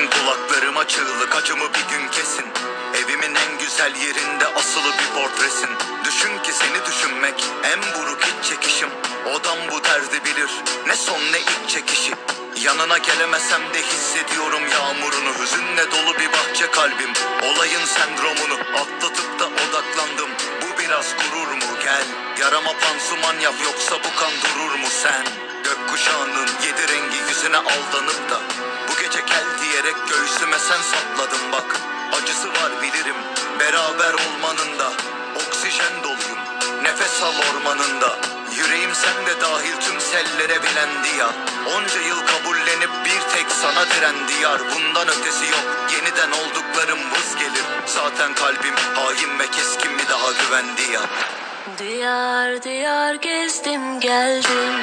Gelsin kulaklarıma çığlık acımı bir gün kesin. Evimin en güzel yerinde asılı bir portresin. Düşün ki seni düşünmek en buruk iç çekişim. Odam bu derdi bilir ne son ne ilk çekişi. Yanına gelemesem de hissediyorum yağmurunu. Hüzünle dolu bir bahçe kalbim. Olayın sendromunu atlatıp da odaklandım. Bu biraz gurur mu? Gel Yarama pansuman yap yoksa bu kan durur mu sen? Gökkuşağının yedi rengi yüzüne aldanıp da Diyerek göğsüme sen sapladın bak. Acısı var bilirim. Beraber olmanın da Oksijen doluyum. Nefes al ormanında. Yüreğim sende dahil tüm sellere bilendi ya Onca yıl kabullenip bir tek sana direndi yar Bundan ötesi yok. Yeniden olduklarım vız gelir. Zaten kalbim hain ve keskin bir daha güvendi ya Diyar diyar gezdim geldim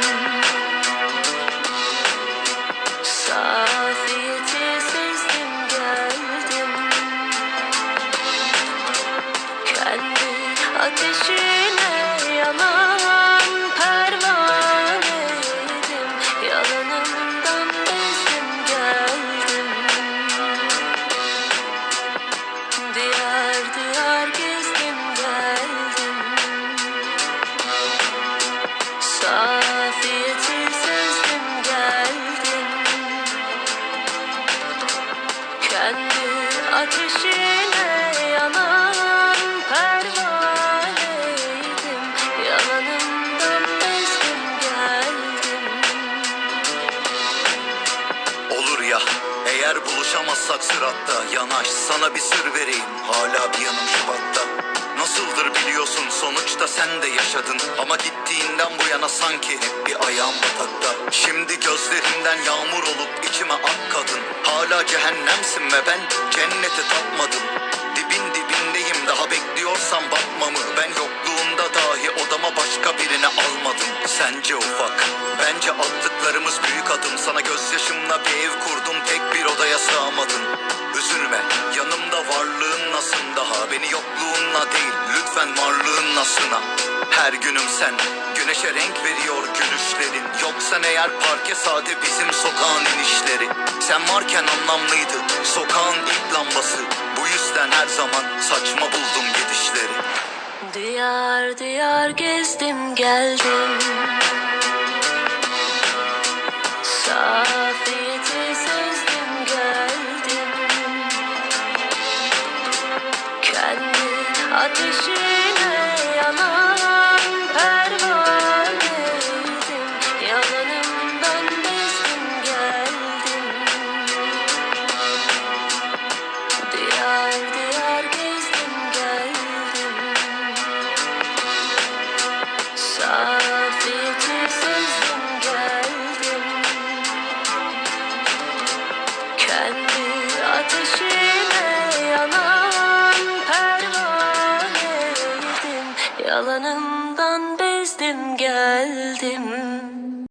ateşine yanan pervaneydim Yalanımdan bezdim geldim. Diyar diyar gezdim geldim. Safiyeti sezdim geldim. Kendi ateşine ya eğer buluşamazsak sıratta Yanaş sana bir sır vereyim. Hala bir yanım Şubat'ta. Nasıldır biliyorsun sonuçta sen de yaşadın. Ama gittiğinden bu yana sanki hep bir ayağım batakta. Şimdi gözlerimden yağmur olup içime ak kadın. Hala cehennemsin ve ben cenneti tatmadım Dibin dibindeyim daha bekliyorsan bakmamı. Ben yokluğunda dahi odama başka birini almadım. Sence ufak Bence attıklarımız büyük adım. Sana gözyaşımla bir ev kurdum. Tek bir odaya sığamadın Üzülme yanımda varlığın nasın daha? Beni yokluğunla değil lütfen varlığın nasına? Her günüm sen güneşe renk veriyor gülüşlerin. Yoksa eğer parke sade bizim sokağın inişleri. Sen varken anlamlıydı sokağın ilk lambası. Bu yüzden her zaman saçma buldum gidişleri. Diyar diyar gezdim geldim Safiyeti sezdim geldim. Kendi ateşine yanan pervaneydim. Yalanımdan bezdim geldim. Diyar diyar gezdim geldim. Safiyeti Yalanımdan bezdim geldim.